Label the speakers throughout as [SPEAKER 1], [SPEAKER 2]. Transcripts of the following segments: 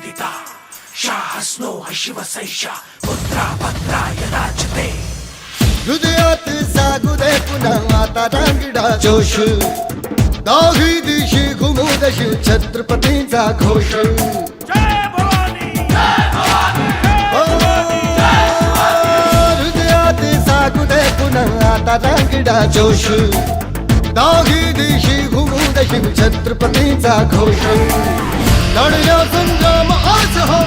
[SPEAKER 1] पिता शाहस्नो शिवसैषा पुत्रा भद्राय राजते
[SPEAKER 2] हृदयात जागू दे पुन्हा आता रांगडा जोश। दाही दिशी घुमुदश छत्रपतींचा घोष। हृदयात जागू दे पुन्हा आता रांगडा जोश। दाही दिशी घुमुदश छत्रपतींचा घोष। लढण्या आज हो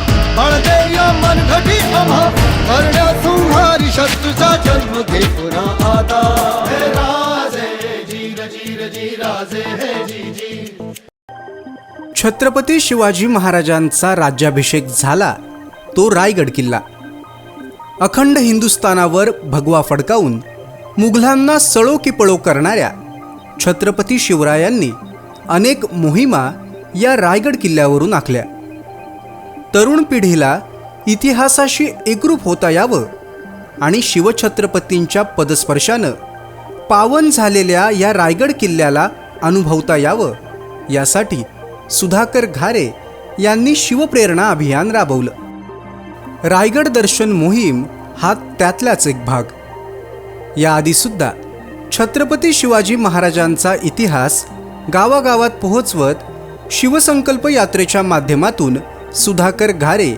[SPEAKER 2] या मनघटी आम्हा करण्या संहारी शत्रूचा जन्म घे पुन्हा आता. हे राजे राजे हे जी जी
[SPEAKER 3] छत्रपती शिवाजी महाराजांचा राज्याभिषेक झाला तो रायगड किल्ला. अखंड हिंदुस्थानावर भगवा फडकावून मुघलांना सळो की पळो करणाऱ्या छत्रपती शिवरायांनी अनेक मोहिमा या रायगड किल्ल्यावरून आखल्या. तरुण पिढीला इतिहासाशी एकरूप होता यावं आणि शिवछत्रपतींच्या पदस्पर्शानं पावन झालेल्या या रायगड किल्ल्याला अनुभवता यावं. यासाठी सुधाकर घारे यांनी शिवप्रेरणा अभियान राबवलं. रायगड दर्शन मोहीम हा त्यातलाच एक भाग. याआधीसुद्धा छत्रपती शिवाजी महाराजांचा इतिहास गावागावात पोहोचवत शिवसंकल्प यात्रेच्या माध्यमातून सुधाकर घारे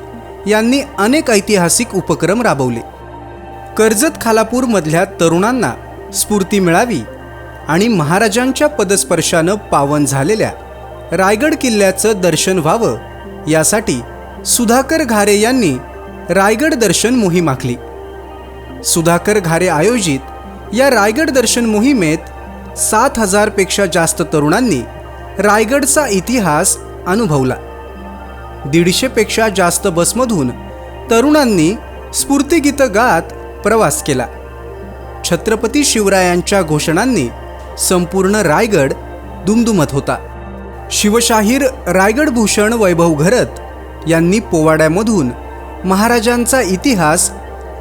[SPEAKER 3] यांनी अनेक ऐतिहासिक उपक्रम राबवले. कर्जत खालापूरमधल्या तरुणांना स्फूर्ती मिळावी आणि महाराजांच्या पदस्पर्शानं पावन झालेल्या रायगड किल्ल्याचं दर्शन व्हावं यासाठी सुधाकर घारे यांनी रायगड दर्शन मोहीम आखली. सुधाकर घारे आयोजित या रायगड दर्शन मोहिमेत सात हजारपेक्षा जास्त तरुणांनी रायगडचा इतिहास अनुभवला. दीडशेपेक्षा जास्त बसमधून तरुणांनी स्फूर्तिगीतं गात प्रवास केला. छत्रपती शिवरायांच्या घोषणांनी संपूर्ण रायगड दुमदुमत होता. शिवशाहीर रायगड भूषण वैभव घरत यांनी पोवाड्यामधून महाराजांचा इतिहास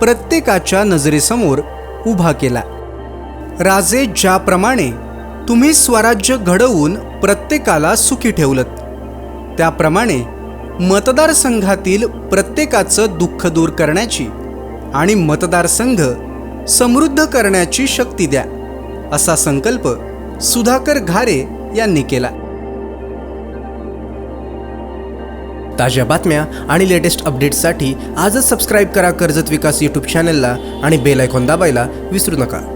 [SPEAKER 3] प्रत्येकाच्या नजरेसमोर उभा केला. राजे ज्याप्रमाणे तुम्ही स्वराज्य घडवून प्रत्येकाला सुखी ठेवलत त्याप्रमाणे मतदारसंघातील प्रत्येकाचं दुःख दूर करण्याची आणि मतदारसंघ समृद्ध करण्याची शक्ती द्या असा संकल्प सुधाकर घारे यांनी केला.
[SPEAKER 4] ताज्या बातम्या आणि लेटेस्ट अपडेट्ससाठी आजच सबस्क्राईब करा कर्जत विकास यूट्यूब चॅनलला आणि बेल आयकॉन दाबायला विसरू नका.